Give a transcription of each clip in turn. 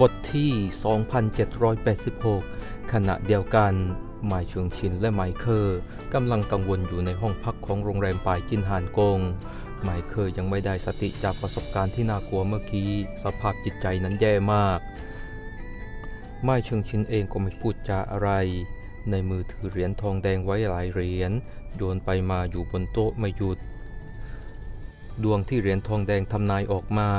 บทที่ 2786 ขณะเดียวกันหมายเชิงชินและไมเคอร์กำลังกังวลอยู่ในห้องพักของโรงแรมปายจินหานกงไมเคอร์ยังไม่ได้สติจากประสบการณ์ที่น่ากลัวเมื่อกี้ สภาพจิตใจนั้นแย่มาก ไม้เชิงชินเองก็ไม่พูดจาอะไร ในมือถือเหรียญทองแดงไว้หลายเหรียญโยนไปมาอยู่บนโต๊ะไม่หยุด ดวงที่เหรียญทองแดงทำนายออกมา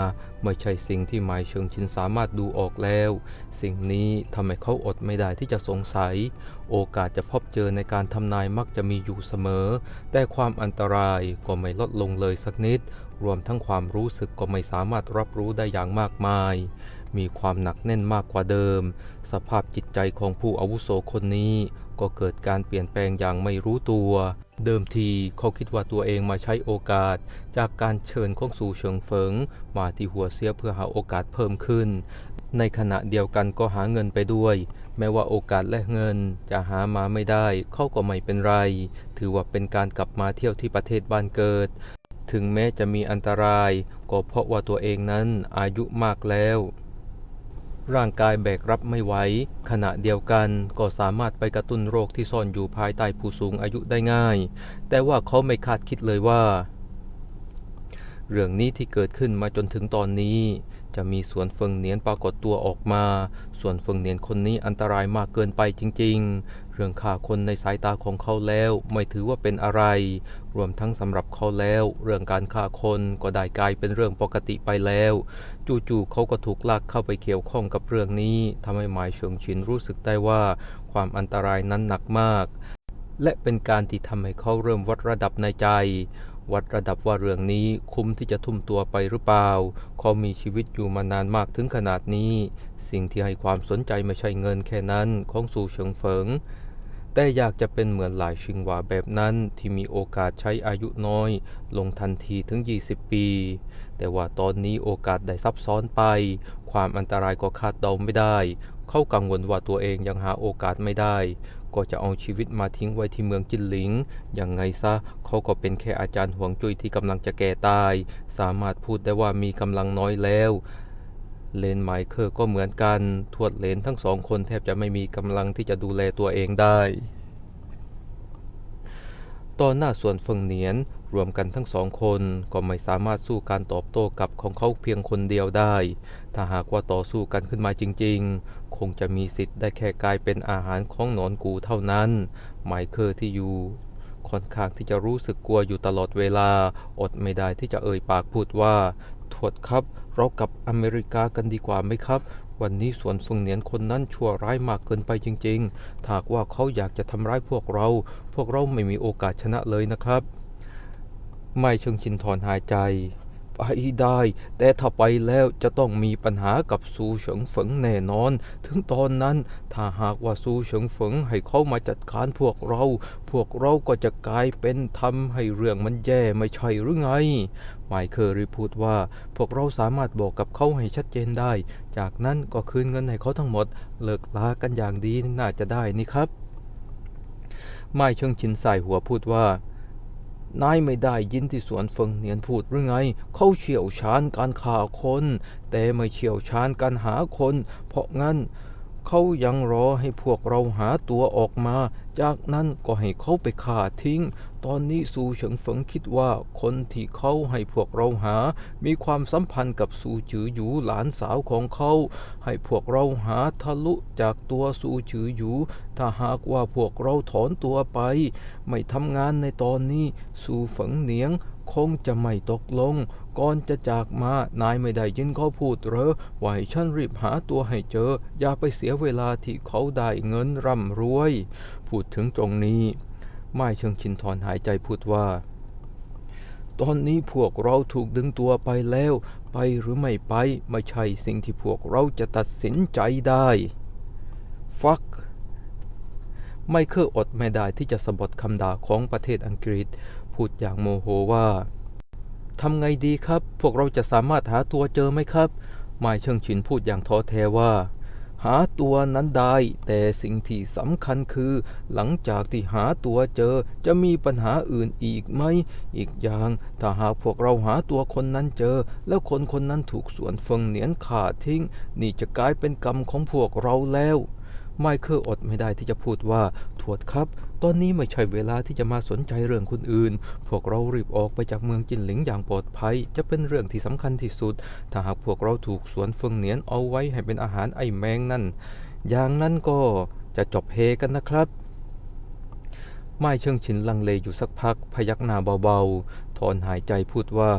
ไม่ใช่สิ่งที่หมายเชิงชินสามารถดูออกแล้ว สิ่งนี้ทำให้เขาอดไม่ได้ที่จะสงสัย โอกาสจะพบเจอในการทำนายมักจะมีอยู่เสมอ แต่ความอันตรายก็ไม่ลดลงเลยสักนิด รวมทั้งความรู้สึกก็ไม่สามารถรับรู้ได้อย่างมากมาย มีความหนักแน่นมากกว่าเดิม สภาพจิตใจของผู้อาวุโสคนนี้ก็เกิดการเปลี่ยนแปลงอย่างไม่รู้ตัว เดิมทีเขาคิดว่าตัวเองมาใช้โอกาส จากการเชิญของสู่เฉิงเฟิง มาที่หัวเสียเพื่อหาโอกาสเพิ่มขึ้น ในขณะเดียวกันก็หาเงินไปด้วย แม้ว่าโอกาสและเงินจะหามาไม่ได้ เขาก็ไม่เป็นไร ถือว่าเป็นการกลับมาเที่ยวที่ประเทศบ้านเกิด ถึงแม้จะมีอันตราย ก็เพราะว่าตัวเองนั้นอายุมากแล้ว ร่างกายแบกรับไม่ไหว ขณะเดียวกันก็สามารถไปกระตุ้นโรคที่ซ่อนอยู่ภายใต้ผู้สูงอายุได้ง่าย แต่ว่าเขาไม่คาดคิดเลยว่า เรื่องนี้ที่เกิดขึ้นมาจนถึงตอนนี้ จะมีสวนเฟิงเนียนปรากฏตัวออกมา ส่วนเฟิงเนียนคนนี้อันตรายมากเกินไปจริง ๆ เรื่องฆ่าคนในสายตาของเขาแล้วไม่ถือว่าเป็นอะไร รวมทั้งสำหรับเขาแล้ว เรื่องการฆ่าคนก็ได้กลายเป็นเรื่องปกติไปแล้ว จู่ๆเขาก็ถูกลากเข้าไปเกี่ยวข้องกับเรื่องนี้ทำให้หมายเฉิงชินรู้สึกได้ว่า ความอันตรายนั้นหนักมาก และเป็นการที่ทำให้เขาเริ่มวัดระดับในใจ วัดระดับว่าเรื่องนี้คุ้มที่จะทุ่มตัวไปหรือเปล่าเขามีชีวิตอยู่มานานมากถึงขนาดนี้ สิ่งที่ให้ความสนใจไม่ใช่เงินแค่นั้นของสู่เฉิงเฟิงแต่อยากจะเป็นเหมือนหลายชิงหวาแบบนั้นที่มีโอกาสใช้อายุน้อย ลงทันทีถึง 20 ปี แต่ว่าตอนนี้โอกาสได้ซับซ้อนไป ความอันตรายก็คาดเดาไม่ได้ เขากังวลว่าตัวเองยังหาโอกาสไม่ได้ ก็จะเอาชีวิตมาทิ้งไว้ที่เมืองจินหลิง ยังไงซะเขาก็เป็นแค่อาจารย์ห่วงจุ้ยที่กำลังจะแก่ตาย สามารถพูดได้ว่ามีกำลังน้อยแล้วเลนไมเคอร์ก็เหมือนกัน ทวดเลนทั้งสองคนแทบจะไม่มีกำลังที่จะดูแลตัวเองได้ ตอนหน้าส่วนเฟิงเหนียนรวมกันทั้งสองคนก็ไม่สามารถสู้การตอบโต้กับของเขาเพียงคนเดียวได้ ถ้าหากว่าต่อสู้กันขึ้นมาจริง ๆ คงจะมีสิทธิ์ได้แค่กลายเป็นอาหารของหนอนกูเท่านั้น ไมเคอร์ที่อยู่ ค่อนข้างที่จะรู้สึกกลัวอยู่ตลอดเวลา อดไม่ได้ที่จะเอ่ยปากพูดว่าทวดครับ เรากับอเมริกากันดีกว่าไหมครับ วันนี้สวนฟึงเหนียนคนนั้นชั่วร้ายมากเกินไปจริงๆถ้าหากว่าเขาอยากจะทำร้ายพวกเรา พวกเราไม่มีโอกาสชนะเลยนะครับ ไม่เชิงชินถอนหายใจ ไปได้ แต่ถ้าไปแล้วจะต้องมีปัญหากับซูเฉิงเฟิงแน่นอน ถึงตอนนั้นถ้าหากว่าซูเฉิงเฟิงให้เขามาจัดการพวกเรา พวกเราก็จะกลายเป็นทำให้เรื่องมันแย่ไม่ใช่หรือไงไมเคอรีพูดว่า พวกเราสามารถบอกกับเขาให้ชัดเจนได้ จากนั้นก็คืนเงินให้เขาทั้งหมด เลิกลากันอย่างดีน่าจะได้นี่ครับ ไม่เชิงชินใส่หัวพูดว่า นายไม่ได้ยินที่สวนเฟิงเนียนพูดหรือไง เขาเชี่ยวชาญการฆ่าคน แต่ไม่เชี่ยวชาญการหาคน เพราะงั้นเขายังรอให้พวกเราหาตัวออกมา จากนั้นก็ให้เขาไปฆ่าทิ้ง ตอนนี้ซูเฉิงเฟิงคิดว่าคนที่เขาให้พวกเราหา มีความสัมพันธ์กับซูจือหยูหลานสาวของเขา ให้พวกเราหาทะลุจากตัวซูจือหยูถ้าหากว่าพวกเราถอนตัวไป ไม่ทำงานในตอนนี้ ซูฝังเหนียงคงจะไม่ตกลง ก่อนจะจากมา นายไม่ได้ยินเขาพูดเหรอว่าให้ฉันรีบหาตัวให้เจอ อย่าไปเสียเวลาที่เขาได้เงินร่ำรวย พูดถึงตรงนี้ ไม่เชิงชินทอนหายใจพูดว่า ตอนนี้พวกเราถูกดึงตัวไปแล้ว ไปหรือไม่ไป ไม่ใช่สิ่งที่พวกเราจะตัดสินใจได้ ฟักไม่เคยอดไม่ได้ที่จะสะบัดคำด่าของประเทศอังกฤษ พูดอย่างโมโหว่า ทำไงดีครับ พวกเราจะสามารถหาตัวเจอไหมครับหมายเชิงชินพูดอย่างท้อแท้ว่า หาตัวนั้นได้ แต่สิ่งที่สำคัญคือ หลังจากที่หาตัวเจอจะมีปัญหาอื่นอีกไหม อีกอย่าง ถ้าหากพวกเราหาตัวคนนั้นเจอ แล้วคนคนนั้นถูกสวนเฟิงเหนียนขาดทิ้ง นี่จะกลายเป็นกรรมของพวกเราแล้ว ไมเคิลอดไม่ได้ที่จะพูดว่า ทวดครับ ตอนนี้ไม่ใช่เวลาที่จะมาสนใจเรื่องคนอื่น พวกเรารีบออกไปจากเมืองจินหลิงอย่างปลอดภัย จะเป็นเรื่องที่สำคัญที่สุด ถ้าหากพวกเราถูกสวนเฟิงเหนียนเอาไว้ให้เป็นอาหารไอ้แมงนั่น อย่างนั้นก็จะจบเฮกันนะครับไม่เชิงชินลังเลอยู่สักพัก พยักหน้าเบาๆ ถอนหายใจพูดว่า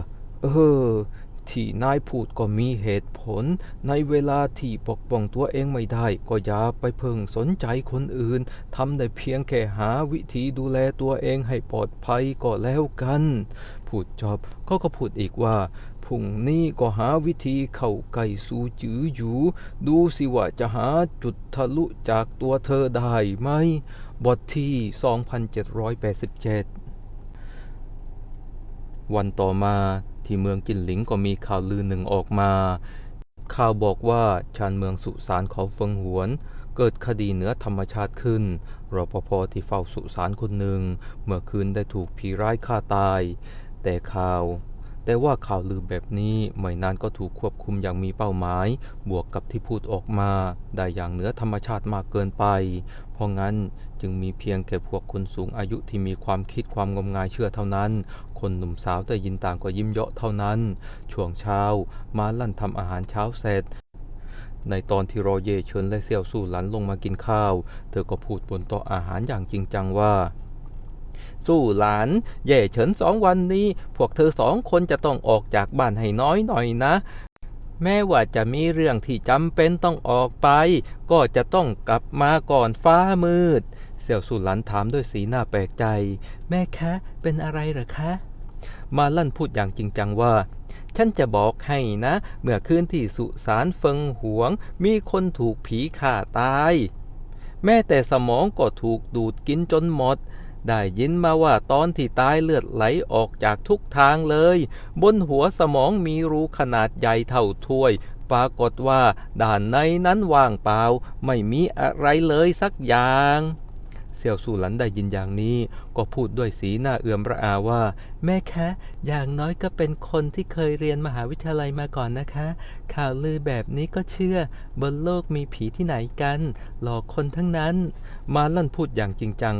เออ ที่นายพูดก็มีเหตุผล ในเวลาที่ปกป้องตัวเองไม่ได้ ก็อย่าไปเพ่งสนใจคนอื่นทำได้เพียงแค่หาวิธีดูแลตัวเองให้ปลอดภัยก็แล้วกัน พูดจบเขาก็พูดอีกว่าพรุ่งนี้ก็หาวิธีเข้าใกล้สู่จืออยู่ ดูสิว่าจะหาจุดทะลุจากตัวเธอได้ไหม บทที่ 2787 วันต่อมา ที่เมืองจินหลิงก็มีข่าวลือหนึ่งออกมา ข่าวบอกว่าชานเมืองสุสานเขาเฟิงหวน เกิดคดีเหนือธรรมชาติขึ้น รปภที่เฝ้าสุสานคนหนึ่ง เมื่อคืนได้ถูกผีร้ายฆ่าตาย แต่ข่าว แต่ว่าข่าวลือแบบนี้ไม่นานก็ถูกควบคุมอย่างมีเป้าหมาย บวกกับที่พูดออกมาได้อย่างเหนือธรรมชาติมากเกินไป เพราะงั้นจึงมีเพียงแค่พวกคนสูงอายุที่มีความคิดความงมงายเชื่อเท่านั้น คนหนุ่มสาวได้ยินต่างก็ยิ้มเยาะเท่านั้น ช่วงเช้ามาลั่นทำอาหารเช้าเสร็จในตอนที่รอเยเฉินและเสี่ยวสู่หลันลงมากินข้าว เธอก็พูดบนโต๊ะอาหารอย่างจริงจังว่า สู้หลานเย่เฉินสองวันนี้ พวกเธอสองคนจะต้องออกจากบ้านให้น้อยหน่อยนะ แม้ว่าจะมีเรื่องที่จำเป็นต้องออกไป ก็จะต้องกลับมาก่อนฟ้ามืด เสี่ยวสุหลันถามด้วยสีหน้าแปลกใจ แม่คะ เป็นอะไรหรอคะ มาลั่นพูดอย่างจริงจังว่าฉันจะบอกให้นะ เมื่อคืนที่สุสานเฟิงหวง มีคนถูกผีฆ่าตาย แม้แต่สมองก็ถูกดูดกินจนหมด ได้ยินมาว่าตอนที่ตายเลือดไหลออกจากทุกทางเลย บนหัวสมองมีรูขนาดใหญ่เท่าถ้วย ปรากฏว่าด้านในนั้นว่างเปล่า ไม่มีอะไรเลยสักอย่างเสี่ยวสู่หลันได้ยินอย่างนี้ ก็พูดด้วยสีหน้าเอื่อมระอาว่า แม่คะ อย่างน้อยก็เป็นคนที่เคยเรียนมหาวิทยาลัยมาก่อนนะคะ ข่าวลือแบบนี้ก็เชื่อ บนโลกมีผีที่ไหนกัน หลอกคนทั้งนั้น มาลั่นพูดอย่างจริงจัง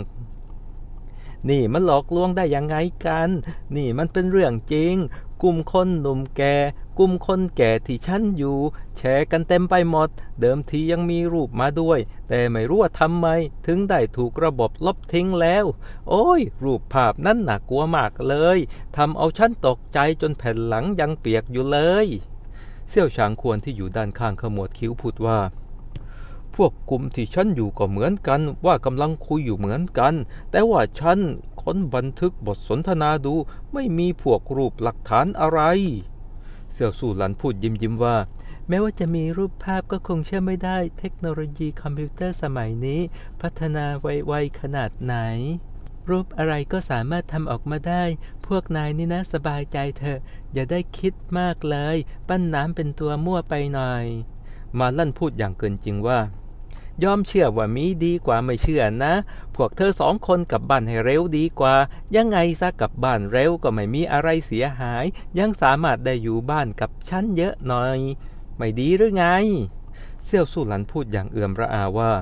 นี่มันหลอกลวงได้ยังไงกัน นี่มันเป็นเรื่องจริง กลุ่มคนหนุ่มแก่ กลุ่มคนแก่ที่ฉันอยู่ แชร์กันเต็มไปหมด เดิมทียังมีรูปมาด้วย แต่ไม่รู้ว่าทำไม ถึงได้ถูกระบบลบทิ้งแล้ว โอ้ย รูปภาพนั้นน่ากลัวมากเลยทำเอาฉันตกใจจนแผ่นหลังยังเปียกอยู่เลยเสี่ยวฉางควรที่อยู่ด้านข้างขมวดคิ้วพูดว่า พวกกลุ่มที่ฉันอยู่ก็เหมือนกัน ว่ากำลังคุยอยู่เหมือนกัน แต่ว่าฉันค้นบันทึกบทสนทนาดูไม่มีพวกรูปหลักฐานอะไร เสี่ยวสู่หลันพูดยิ้มยิ้มว่า แม้ว่าจะมีรูปภาพก็คงเชื่อไม่ได้เทคโนโลยีคอมพิวเตอร์สมัยนี้ พัฒนาไวๆขนาดไหน รูปอะไรก็สามารถทำออกมาได้ พวกนายนี่นะสบายใจเถอะ อย่าได้คิดมากเลย ปั้นน้ำเป็นตัวมั่วไปหน่อย มาลั่นพูดอย่างเกินจริงว่า ยอมเชื่อว่ามีดีกว่าไม่เชื่อนะ พวกเธอสองคนกลับบ้านให้เร็วดีกว่า ยังไงซะกลับบ้านเร็วก็ไม่มีอะไรเสียหาย ยังสามารถได้อยู่บ้านกับฉันเยอะหน่อย ไม่ดีหรือไงเสี่ยวสู่หลันพูดอย่างเอื่อมระอาว่า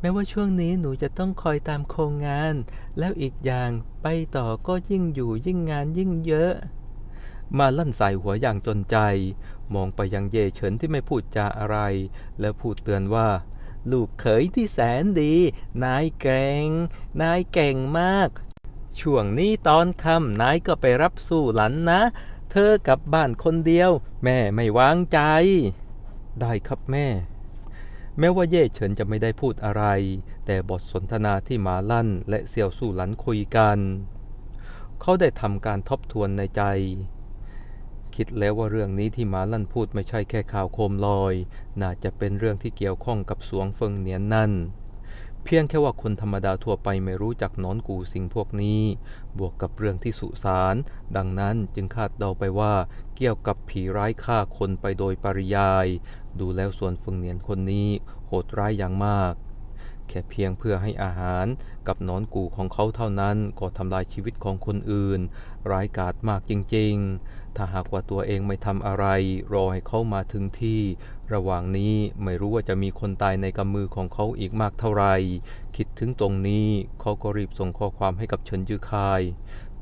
แม้ว่าช่วงนี้หนูจะต้องคอยตามโครงงาน แล้วอีกอย่างไปต่อก็ยิ่งอยู่ยิ่งงานยิ่งเยอะมาลั่นใสายหัวอย่างจนใจ มองไปยังเย่เฉินที่ไม่พูดจาอะไร แล้วพูดเตือนว่า ลูกเขยที่แสนดี นายเก่ง นายเก่งมาก ช่วงนี้ตอนค่ำนายก็ไปรับสู้หลันนะ เธอกลับบ้านคนเดียว แม่ไม่วางใจ ได้ครับแม่ แม้ว่าเย่เฉินจะไม่ได้พูดอะไร แต่บทสนทนาที่หมาลั่น และเสี่ยวสู่หลันคุยกัน เขาได้ทำการทบทวนในใจ คิดแล้วว่าเรื่องนี้ที่หมาลั่นพูดไม่ใช่แค่ข่าวโคมลอย น่าจะเป็นเรื่องที่เกี่ยวข้องกับสวงเฟิงเหนียนนั่น เพียงแค่ว่าคนธรรมดาทั่วไปไม่รู้จักนอนกูสิ่งพวกนี้ บวกกับเรื่องที่สุสาน ดังนั้นจึงคาดเดาไปว่าเกี่ยวกับผีร้ายฆ่าคนไปโดยปริยาย ดูแล้วส่วนเฟิงเหนียนคนนี้โหดร้ายอย่างมากแค่เพียงเพื่อให้อาหารกับนอนกูของเขาเท่านั้นก็ทำลายชีวิตของคนอื่น ร้ายกาจมากจริง ๆ ถ้าหากว่าตัวเองไม่ทำอะไร รอให้เขามาถึงที่ ระหว่างนี้ไม่รู้ว่าจะมีคนตายในกำมือของเขาอีกมากเท่าไหร่คิดถึงตรงนี้เขาก็รีบส่งข้อความให้กับเฉินจือคาย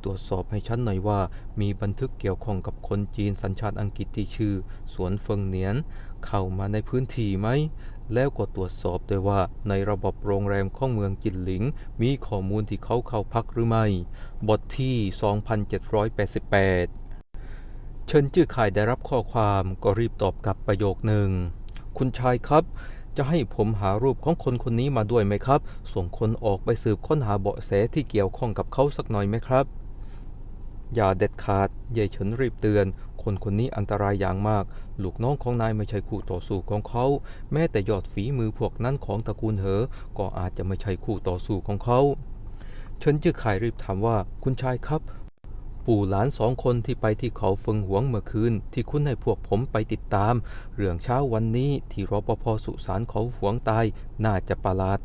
ตรวจสอบให้ฉันหน่อยว่า มีบันทึกเกี่ยวข้องกับคนจีนสัญชาติอังกฤษที่ชื่อ สวนเฟิงเหนียน เข้ามาในพื้นที่ไหมแล้วก็ตรวจสอบด้วยว่าในระบบโรงแรมของเมืองจินหลิง มีข้อมูลที่เขาเข้าพักหรือไม่ บทที่ 2788 เชิญจื้อข่ายได้รับข้อความก็รีบตอบกลับประโยคหนึ่ง คุณชายครับ จะให้ผมหารูปของคนคนนี้มาด้วยไหมครับ ส่งคนออกไปสืบค้นหาเบาะแสที่เกี่ยวข้องกับเขาสักหน่อยไหมครับ อย่าเด็ดขาดเย่เฉินรีบเตือน คนคนนี้อันตรายอย่างมาก ลูกน้องของนายไม่ใช่คู่ต่อสู้ของเขา แม้แต่ยอดฝีมือพวกนั้นของตระกูลเหอ ก็อาจจะไม่ใช่คู่ต่อสู้ของเขาเฉินจื้อข่ายรีบถามว่าคุณชายครับ ปู่หลานสองคนที่ไปที่เขาเฟิงหวงเมื่อคืน ที่คุณให้พวกผมไปติดตาม เรื่องเช้าวันนี้ที่รปภสุสานเขาหวงตาย น่าจะประหลาด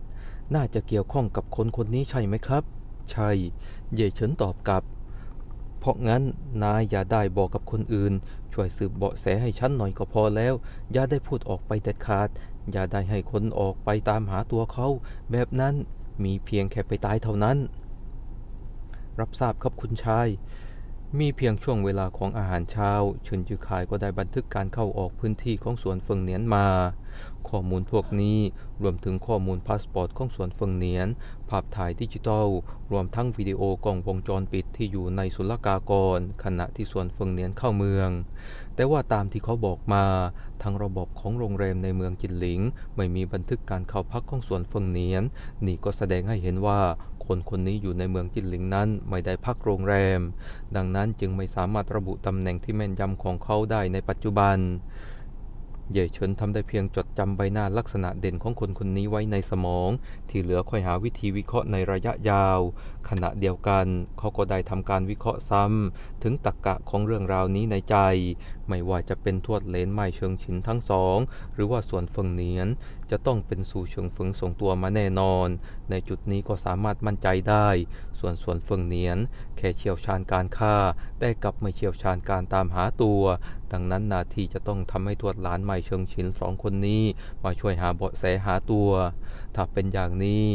น่าจะเกี่ยวข้องกับคนคนนี้ใช่ไหมครับ ใช่ เย่เฉินตอบกลับ เพราะงั้นนายอย่าได้บอกกับคนอื่น ช่วยสืบเบาะแสให้ฉันหน่อยก็พอแล้ว อย่าได้พูดออกไปเด็ดขาด อย่าได้ให้คนออกไปตามหาตัวเขา แบบนั้นมีเพียงแค่ไปตายเท่านั้น รับทราบครับคุณชาย มีเพียงช่วงเวลาของอาหารเช้าเฉินจือคายก็ได้บันทึกการเข้าออกพื้นที่ของสวนเฟิงเหนียนมา ข้อมูลพวกนี้รวมถึงข้อมูลพาสปอร์ตของสวนเฟิงเหนียน ภาพถ่ายดิจิทัล รวมทั้งวิดีโอกล้องวงจรปิดที่อยู่ในศุลกากร ขณะที่สวนเฟิงเหนียนเข้าเมือง แต่ว่าตามที่เขาบอกมาทางระบบของโรงแรมในเมืองจินหลิง ไม่มีบันทึกการเข้าพักของสวนเฟิงเหนียน นี่ก็แสดงให้เห็นว่า คนคนนี้อยู่ในเมืองจินหลิงนั้นไม่ได้พักโรงแรม ดังนั้นจึงไม่สามารถระบุตำแหน่งที่แม่นยำของเขาได้ในปัจจุบัน เย่เฉินทำได้เพียงจดจำใบหน้าลักษณะเด่นของคนคนนี้ไว้ในสมอง ที่เหลือค่อยหาวิธีวิเคราะห์ในระยะยาว ขณะเดียวกันเขาก็ได้ทำการวิเคราะห์ซ้ำถึงตรรกะของเรื่องราวนี้ในใจ ไม่ว่าจะเป็นทวดเลนไม่เชิงฉินทั้งสอง หรือว่าส่วนเฟิงเหนียน จะต้องเป็นสู่เชิงเฟิงส่งตัวมาแน่นอน ในจุดนี้ก็สามารถมั่นใจได้ ส่วนส่วนเฟิงเหนียน แค่เชี่ยวชาญการฆ่าแต่กลับไม่เชี่ยวชาญการตามหาตัว ดังนั้นนาทีจะต้องทำให้ทวดหลานไม่เชิงฉินสองคนนี้ มาช่วยหาเบาะแสหาตัว ถ้าเป็นอย่างนี้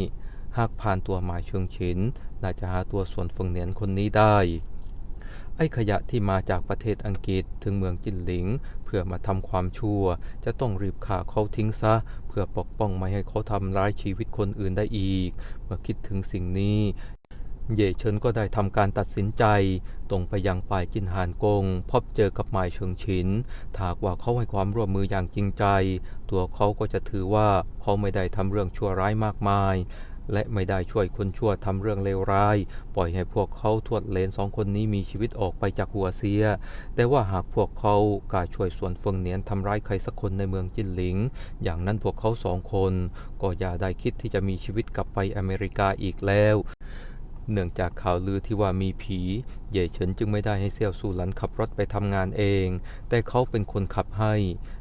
หากผ่านตัวหมายเชิงฉินน่าจะหาตัวส่วนเฟิงเหนียนคนนี้ได้ ไอ้ขยะที่มาจากประเทศอังกฤษถึงเมืองจินหลิง เพื่อมาทำความชั่ว จะต้องรีบฆ่าเขาทิ้งซะ เพื่อปกป้องไม่ให้เขาทำร้ายชีวิตคนอื่นได้อีก เมื่อคิดถึงสิ่งนี้เย่เฉินก็ได้ทำการตัดสินใจ ตรงไปยังป่ายจินหานกง พบเจอกับหมายเชิงฉินถากว่าเขาให้ความร่วมมืออย่างจริงใจ ตัวเขาก็จะถือว่าเขาไม่ได้ทำเรื่องชั่วร้ายมากมาย และไม่ได้ช่วยคนชั่วทำเรื่องเลวร้าย ปล่อยให้พวกเขาทวดเลนสองคนนี้มีชีวิตออกไปจากหัวเสีย แต่ว่าหากพวกเขากล้าช่วยส่วนเฟิงเหนียนทำร้ายใครสักคนในเมืองจินหลิง อย่างนั้นพวกเขาสองคน ก็อย่าได้คิดที่จะมีชีวิตกลับไปอเมริกาอีกแล้วเนื่องจากข่าวลือที่ว่ามีผี เย่เฉินจึงไม่ได้ให้เซี่ยวสู่หลันขับรถไปทำงานเอง แต่เขาเป็นคนขับให้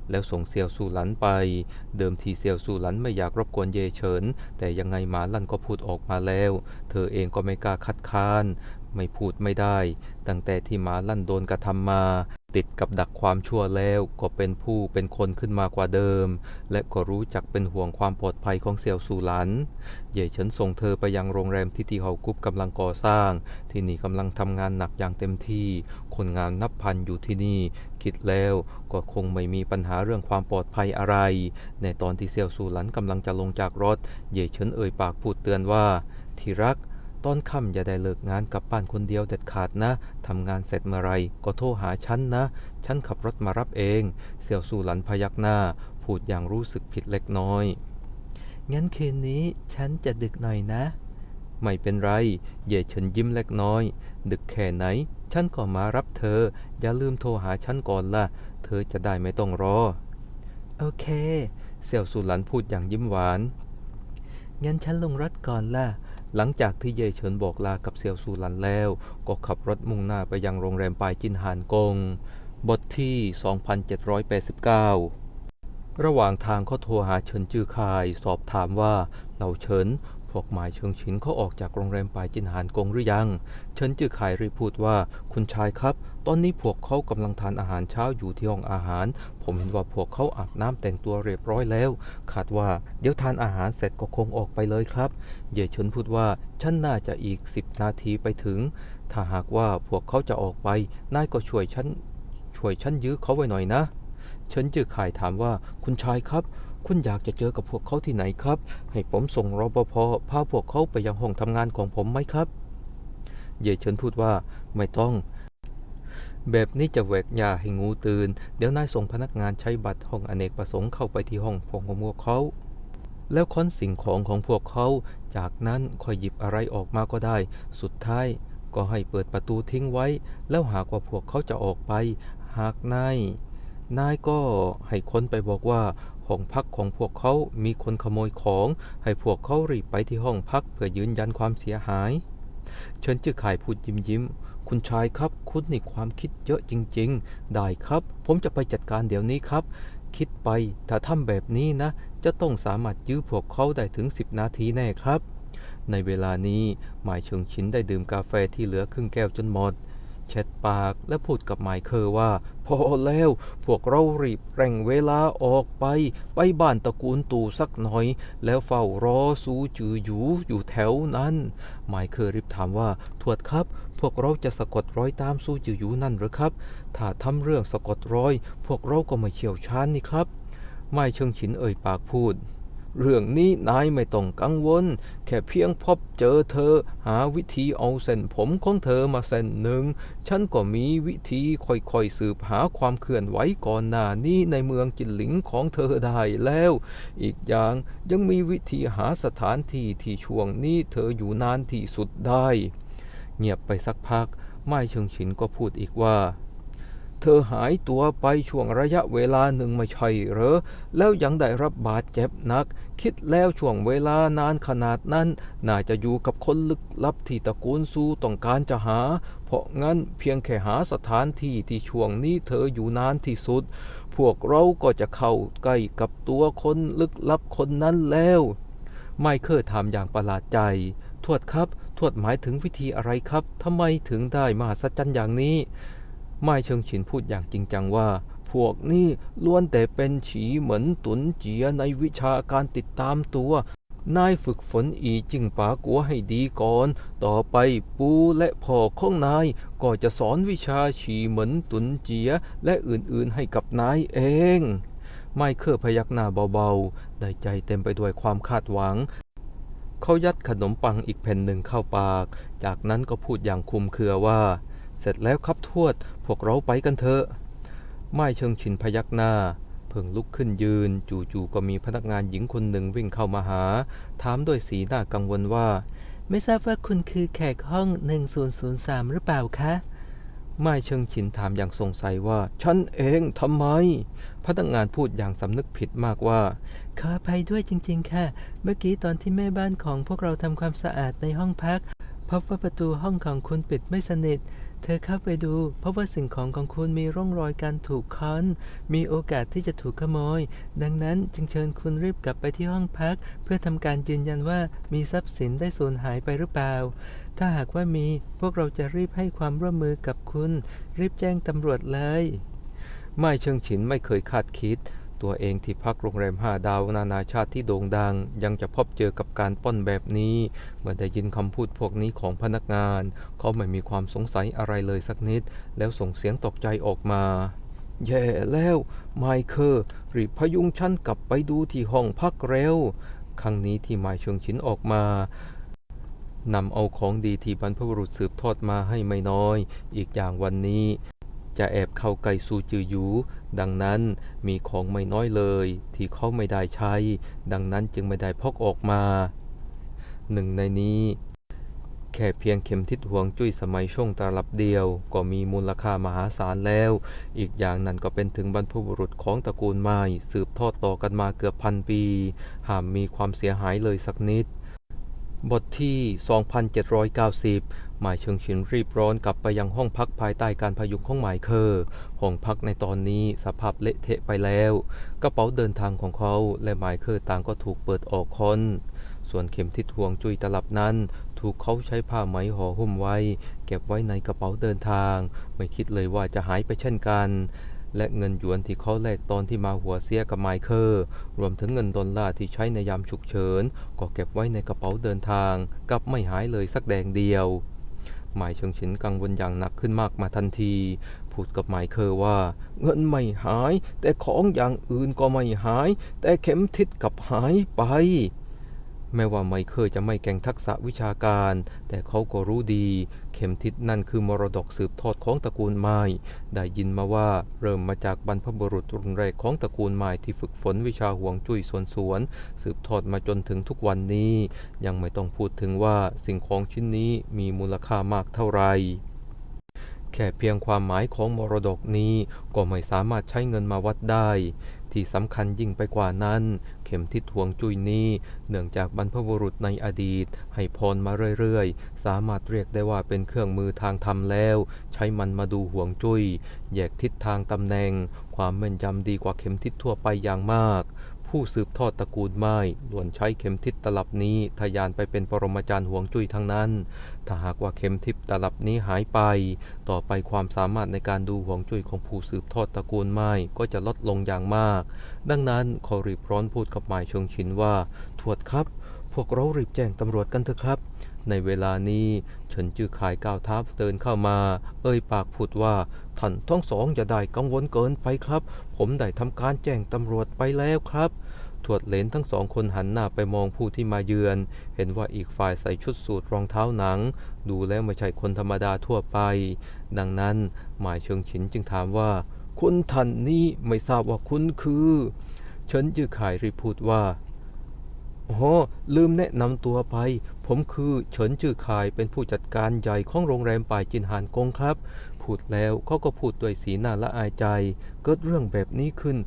แล้วส่งเซียวสู่หลันไป เดิมทีเซียวสู่หลันไม่อยากรบกวนเยเฉิน แต่ยังไงหมาลั่นก็พูดออกมาแล้ว เธอเองก็ไม่กล้าคัดค้าน ไม่พูดไม่ได้ ตั้งแต่ที่หมาลั่นโดนกระทำมา ติดกับดักความชั่วแล้วก็เป็นผู้เป็นคนขึ้นมากว่าเดิม และก็รู้จักเป็นห่วงความปลอดภัยของเซียวสู่หลัน เย่เฉินส่งเธอไปยังโรงแรมที่ที่เฮากุ๊บกำลังก่อสร้าง ที่นี่กำลังทำงานหนักอย่างเต็มที่ คนงานนับพันอยู่ที่นี่ คิดแล้วก็คงไม่มีปัญหาเรื่องความปลอดภัยอะไร ในตอนที่เซียวสู่หลันกำลังจะลงจากรถ เย่เฉินเอ่ยปากพูดเตือนว่าที่รัก ตอนค่ำอย่าได้เลิกงานกลับบ้านคนเดียวเด็ดขาดนะทำงานเสร็จเมื่อไรก็โทรหาฉันนะ ฉันขับรถมารับเอง เสี่ยวสู่หลันพยักหน้า พูดอย่างรู้สึกผิดเล็กน้อย งั้นคืนนี้ฉันจะดึกหน่อยนะ ไม่เป็นไร เย่เฉินยิ้มเล็กน้อย ดึกแค่ไหน ฉันก็มารับเธอ อย่าลืมโทรหาฉันก่อนล่ะ เธอจะได้ไม่ต้องรอ โอเค เสี่ยวสุหลันพูดอย่างยิ้มหวาน งั้นฉันลงรถก่อนล่ะ หลังจากที่เย่เฉินบอกลากับเซียวซูหลันแล้ว ก็ขับรถมุ่งหน้าไปยังโรงแรมปายจินหานกง บทที่ 2789 ระหว่างทางเขาโทรหาเฉินจือคาย สอบถามว่าเหล่าเฉินพวกหมายเชิงชินเขาออกจากโรงแรมปายจินหานกงหรือยัง เฉินจือคายรีพูดว่าคุณชายครับ อนนี้พวกเขากำลังทานอาหารเช้าอยู่ที่ห้องอาหาร ผมเห็นว่าพวกเขาอาบน้ำแต่งตัวเรียบร้อยแล้วคาดว่าเดี๋ยวทานอาหารเสร็จก็คงออกไปเลยครับ เย่เฉินพูดว่าฉันน่าจะอีก 10 นาทีไปถึง ถ้าหากว่าพวกเขาจะออกไป นายก็ช่วยฉันช่วยฉันยื้อเขาไว้หน่อยนะเฉินจือข่ายถามว่าคุณชายครับคุณอยากจะเจอกับพวกเขาที่ไหนครับ ให้ผมส่งรปภพาพวกเขาไปยังห้องทำงานของผมไหมครับ เย่เฉินพูดว่าไม่ต้อง แบบนี้จะแหวกยาให้งูตื่น เดี๋ยวนายส่งพนักงานใช้บัตรห้องอเนกประสงค์เข้าไปที่ห้องของพวกเขา แล้วค้นสิ่งของของพวกเขา จากนั้นค่อยหยิบอะไรออกมาก็ได้ สุดท้ายก็ให้เปิดประตูทิ้งไว้ แล้วหากว่าพวกเขาจะออกไป หากนายนายก็ให้คนไปบอกว่าห้องพักของพวกเขามีคนขโมยของ ให้พวกเขารีบไปที่ห้องพักเพื่อยืนยันความเสียหาย เชิญจื้อข่ายพูดยิ้มยิ้ม คุณชายครับคุณนี่ความคิดเยอะจริง ๆ ได้ครับ ผมจะไปจัดการเดี๋ยวนี้ครับ คิดไปถ้าทำแบบนี้นะ จะต้องสามารถยื้อพวกเขาได้ถึง 10 นาทีแน่ครับ ในเวลานี้หมายเชิงชินได้ดื่มกาแฟที่เหลือครึ่งแก้วจนหมดเช็ดปากและพูดกับหมายเคอร์ว่า พอแล้ว พวกเรารีบเร่งเวลาออกไป ไปบ้านตระกูลตู่สักหน่อย แล้วเฝ้ารอซูจือหยูอยู่แถวนั้นหมายเคอร์รีบถามว่า ทวดครับ พวกเราจะสะกดรอยตามซูจือยูนั่นหรือครับ ถ้าทำเรื่องสะกดรอย พวกเราก็ไม่เชี่ยวชาญนี่ครับหมายเชิงฉินเอ่ยปากพูด เรื่องนี้นายไม่ต้องกังวล แค่เพียงพบเจอเธอ หาวิธีเอาเส้นผมของเธอมาเส้นหนึ่ง ฉันก็มีวิธีค่อยๆสืบหาความเคลื่อนไหวก่อนหน้านี้ในเมืองจินหลิงของเธอได้แล้ว อีกอย่างยังมีวิธีหาสถานที่ที่ช่วงนี้เธออยู่นานที่สุดได้ เงียบไปสักพัก ไม้เชิงฉินก็พูดอีกว่า เธอหายตัวไปช่วงระยะเวลาหนึ่งไม่ใช่เหรอ แล้วยังได้รับบาดเจ็บนัก คิดแล้วช่วงเวลานานขนาดนั้น น่าจะอยู่กับคนลึกลับที่ตระกูลซูต้องการจะหา เพราะงั้นเพียงแค่หาสถานที่ที่ช่วงนี้เธออยู่นานที่สุด พวกเราก็จะเข้าใกล้กับตัวคนลึกลับคนนั้นแล้ว ไมเคิลถามอย่างประหลาดใจ ทวดครับ ทวดหมายถึงวิธีอะไรครับทำไมถึงได้มหัศจรรย์อย่างนี้ ไม้เชิงฉินพูดอย่างจริงจังว่า พวกนี้ล้วนแต่เป็นฉีเหมือนตุนเจียในวิชาการติดตามตัวนายฝึกฝนอีจิงปากัวให้ดีก่อน ต่อไปปูและพ่อของนายก็จะสอนวิชาฉีเหมือนตุนเจียและอื่นๆให้กับนายเอง ไมเคิลพยักหน้าเบาๆได้ใจเต็มไปด้วยความคาดหวัง เขายัดขนมปังอีกแผ่นหนึ่งเข้าปาก จากนั้นก็พูดอย่างคุมเคือว่า เสร็จแล้วครับทวด พวกเราไปกันเถอะ ไม่เชิงชินพยักหน้า เพิ่งลุกขึ้นยืน จู่ๆก็มีพนักงานหญิงคนหนึ่งวิ่งเข้ามาหา ถามด้วยสีหน้ากังวลว่า ไม่ทราบว่าคุณคือแขกห้อง 1003 หรือเปล่าคะไม่เชิงชินถามอย่างสงสัยว่า ฉันเองทำไม พนักงานพูดอย่างสำนึกผิดมากว่า ขออภัยด้วยจริง ๆ ค่ะ เมื่อกี้ตอนที่แม่บ้านของพวกเราทำความสะอาดในห้องพัก พบว่าประตูห้องของคุณปิดไม่สนิท เธอเข้าไปดูพราะว่าสิ่งของของคุณมีร่องรอยการถูกค้อน มีโอกาสที่จะถูกขโมย ดังนั้นจึงเชิญคุณรีบกลับไปที่ห้องพัก เพื่อทำการยืนยันว่ามีทรัพย์สินได้สูญหายไปหรือเปล่า ถ้าหากว่ามีพวกเราจะรีบให้ความร่วมมือกับคุณ รีบแจ้งตำรวจเลย ไม่เชิงฉินไม่เคยคาดคิด ตัวเองที่พักโรงแรมห้าดาวนานาชาติที่โด่งดัง ยังจะพบเจอกับการปล้นแบบนี้ เมื่อได้ยินคำพูดพวกนี้ของพนักงาน เขาไม่มีความสงสัยอะไรเลยสักนิด แล้วส่งเสียงตกใจออกมาแย่แล้ว ไมเคิลรีบพยุงฉันกลับไปดูที่ห้องพักเร็วครั้งนี้ที่ไมายเชิงชินออกมานำเอาของดีที่บรรพบุรุษสืบทอดมาให้ไม่น้อย อีกอย่างวันนี้ จะแอบเข้าไก่ซูจือยู ดังนั้นมีของไม่น้อยเลย ที่เขาไม่ได้ใช้ ดังนั้นจึงไม่ได้พกออกมาหนึ่งในนี้ แค่เพียงเข็มทิศห่วงจุ้ยสมัยช่วงตลับเดียว ก็มีมูลค่ามหาศาลแล้ว อีกอย่างนั้นก็เป็นถึงบรรพบุรุษของตระกูลไม้สืบทอดต่อกันมาเกือบพันปีห้ามมีความเสียหายเลยสักนิด บทที่ 2790 หมายเชิงชินรีบร้อนกลับไปยังห้องพักภายใต้การพยุงของหมายเคอร์ห้องพักในตอนนี้สภาพเละเทะไปแล้ว กระเป๋าเดินทางของเขาและหมายเคอร์ต่างก็ถูกเปิดออกค้นส่วนเข็มทิศห่วงจุยตลับนั้น ถูกเขาใช้ผ้าไหมห่อหุ้มไว้ เก็บไว้ในกระเป๋าเดินทาง ไม่คิดเลยว่าจะหายไปเช่นกัน และเงินหยวนที่เขาแลกตอนที่มาหัวเสียกับไมเคิลรวมถึงเงินดอลลาร์ที่ใช้ในยามฉุกเฉิน ก็เก็บไว้ในกระเป๋าเดินทางกับไม่หายเลยสักแดงเดียว หมายเชิงชินกังวลอย่างหนักขึ้นมากมาทันที พูดกับหมายเคอว่า เงินไม่หาย แต่ของอย่างอื่นก็ไม่หาย แต่เข็มทิศกับหายไป แม้ว่าไมเคิลจะไม่แก่งทักษะวิชาการ แต่เขาก็รู้ดี เข็มทิศนั่นคือมรดกสืบทอดของตระกูลไม้ได้ยินมาว่าเริ่มมาจากบรรพบุรุษรุ่นแรกของตระกูลไม้ที่ฝึกฝนวิชาห่วงจุ้ยสวนสวน สืบทอดมาจนถึงทุกวันนี้ ยังไม่ต้องพูดถึงว่าสิ่งของชิ้นนี้มีมูลค่ามากเท่าไหร่แค่เพียงความหมายของมรดกนี้ก็ไม่สามารถใช้เงินมาวัดได้ ที่สำคัญยิ่งไปกว่านั้น เข็มทิศห่วงจุ้ยนี้ เนื่องจากบรรพบุรุษในอดีต ให้พรมาเรื่อยๆ สามารถเรียกได้ว่าเป็นเครื่องมือทางธรรมแล้ว ใช้มันมาดูห่วงจุ้ยแยกทิศทางตำแหน่ง ความแม่นยำดีกว่าเข็มทิศทั่วไปอย่างมาก ผู้สืบทอดตระกูลไม้ล้วนใช้เข็มทิศตลับนี้ทะยานไปเป็นปรมาจารย์ห่วงจุ้ยทั้งนั้น ถ้าหากว่าเข็มทิศตลับนี้หายไป ต่อไปความสามารถในการดูห่วงจุ้ยของผู้สืบทอดตระกูลไม้ก็จะลดลงอย่างมาก ดังนั้นเขารีบร้อนพูดกับหมายชงชินว่า ทวดครับ พวกเรารีบแจ้งตำรวจกันเถอะครับ ในเวลานี้เฉินจือขายก้าวเท้าเดินเข้ามา เอ่ยปากพูดว่าท่านทั้งสองอย่าได้กังวลเกินไปครับ ผมได้ทำการแจ้งตำรวจไปแล้วครับทวดเลนทั้งสองคนหันหน้าไปมองผู้ที่มาเยือน เห็นว่าอีกฝ่ายใส่ชุดสูทรองเท้าหนัง ดูแล้วไม่ใช่คนธรรมดาทั่วไป ดังนั้นหมายเชิงฉินจึงถามว่า คุณท่านนี้ไม่ทราบว่าคุณคือ เฉินจือขายรีพูดว่า อ๋อลืมแนะนำตัวไป ผมคือเฉินจือขายเป็นผู้จัดการใหญ่ของโรงแรมป่ายจินหานกงครับ พูดแล้วเขาก็พูดด้วยสีหน้าละอายใจ เกิดเรื่องแบบนี้ขึ้น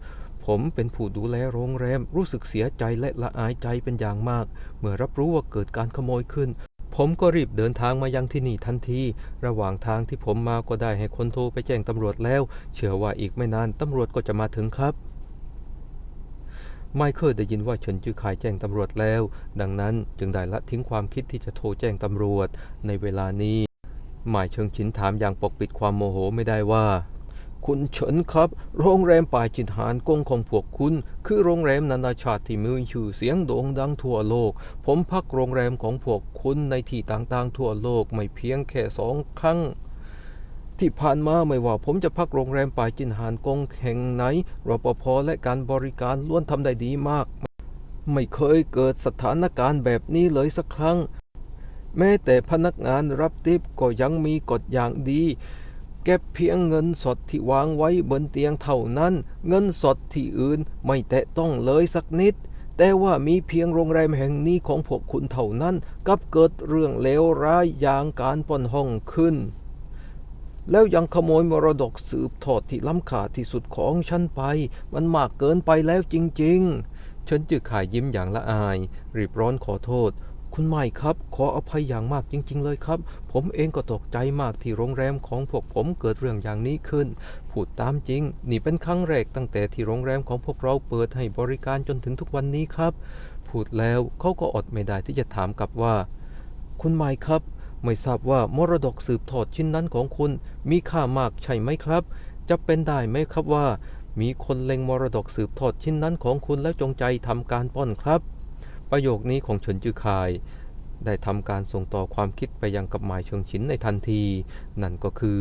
ผมเป็นผู้ดูแลโรงแรม รู้สึกเสียใจและละอายใจเป็นอย่างมาก เมื่อรับรู้ว่าเกิดการขโมยขึ้นผมก็รีบเดินทางมายังที่นี่ทันที ระหว่างทางที่ผมมาก็ได้ให้คนโทรไปแจ้งตำรวจแล้ว เชื่อว่าอีกไม่นานตำรวจก็จะมาถึงครับ ไมเคิลได้ยินว่าเฉินจือขายแจ้งตำรวจแล้ว ดังนั้นจึงได้ละทิ้งความคิดที่จะโทรแจ้งตำรวจ ในเวลานี้ หมายเชิงชินถามอย่างปกปิดความโมโหไม่ได้ว่า คุณเฉินครับ โรงแรมป่ายจินหานกงของพวกคุณ คือโรงแรมนานาชาติที่มีชื่อเสียงโด่งดังทั่วโลก ผมพักโรงแรมของพวกคุณในที่ต่างๆทั่วโลกไม่เพียงแค่สองครั้ง ที่ผ่านมาไม่ว่าผมจะพักโรงแรมป่ายจินหานกงแห่งไหนรปภและการบริการล้วนทำได้ดีมาก ไม่เคยเกิดสถานการณ์แบบนี้เลยสักครั้ง แม้แต่พนักงานรับทิปก็ยังมีกฎอย่างดี เก็บเพียงเงินสดที่วางไว้บนเตียงเท่านั้น เงินสดที่อื่นไม่แตะต้องเลยสักนิด แต่ว่ามีเพียงโรงแรมแห่งนี้ของพวกคุณเท่านั้นกับเกิดเรื่องเลวร้ายอย่างการปนห้องขึ้น แล้วยังขโมยมรดกสืบทอดที่ล้ำค่าที่สุดของฉันไป มันมากเกินไปแล้วจริงๆ ฉันจึกขายยิ้มอย่างละอาย รีบร้อนขอโทษ คุณไม่ครับ ขออภัยอย่างมากจริง ๆ เลยครับ ผมเองก็ตกใจมากที่โรงแรมของพวกผมเกิดเรื่องอย่างนี้ขึ้น พูดตามจริง นี่เป็นครั้งแรกตั้งแต่ที่โรงแรมของพวกเราเปิดให้บริการจนถึงทุกวันนี้ครับ พูดแล้วเขาก็อดไม่ได้ที่จะถามกลับว่า คุณไม่ครับ ไม่ทราบว่ามรดกสืบทอดชิ้นนั้นของคุณมีค่ามากใช่ไหมครับ จะเป็นได้ไหมครับว่า มีคนเล็งมรดกสืบทอดชิ้นนั้นของคุณแล้วจงใจทำการปล้นครับ ประโยคนี้ของเฉินจือคาย ได้ทำการส่งต่อความคิดไปยังกับหมายเชิงชินในทันที นั่นก็คือ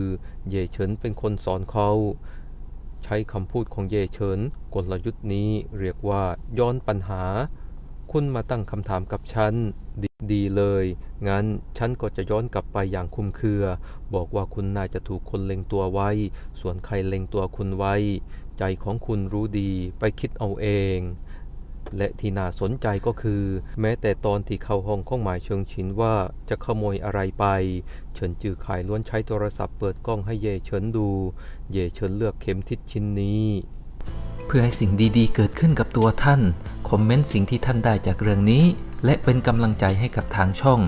เย่เฉินเป็นคนสอนเขาใช้คำพูดของเย่เฉินกลยุทธ์นี้เรียกว่าย้อนปัญหา คุณมาตั้งคำถามกับฉันดดีเลย งั้นฉันก็จะย้อนกลับไปอย่างคุมเครือ บอกว่าคุณน่าจะถูกคนเล็งตัวไว้ ส่วนใครเล็งตัวคุณไว้ ใจของคุณรู้ดีไปคิดเอาเอง และที่น่าสนใจก็คือ แม้แต่ตอนที่เข้าห้องข้องหมายเชิงชินว่าจะขโมยอะไรไป เฉินจือขายล้วนใช้โทรศัพท์เปิดกล้องให้เย่เฉินดู เย่เฉินเลือกเข็มทิศชิ้นนี้ เพื่อให้สิ่งดีๆ เกิดขึ้นกับตัวท่าน คอมเมนต์สิ่งที่ท่านได้จากเรื่องนี้ และเป็นกำลังใจให้กับทางช่อง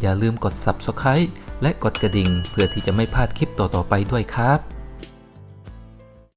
อย่าลืมกด Subscribe และกดกระดิ่ง เพื่อที่จะไม่พลาดคลิปต่อๆไปด้วยครับ